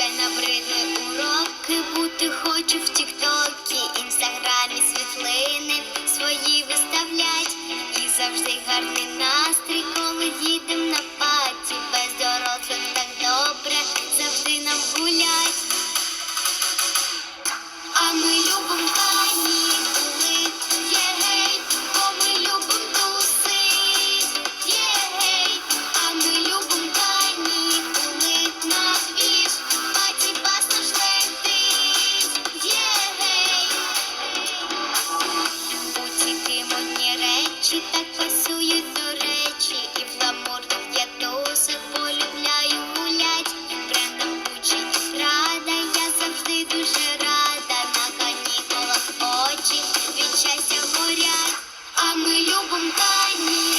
Вже набридли уроки, бути хочу в тіктокі, інстаграмі світлини свої виставлять. І завжди гарний настрій, пасують до речі, і в ламурних я туси полюбляю гулять. Брендом Gucci рада, я завжди дуже рада. На канікулах очі від щастя горять, а ми любим канікули.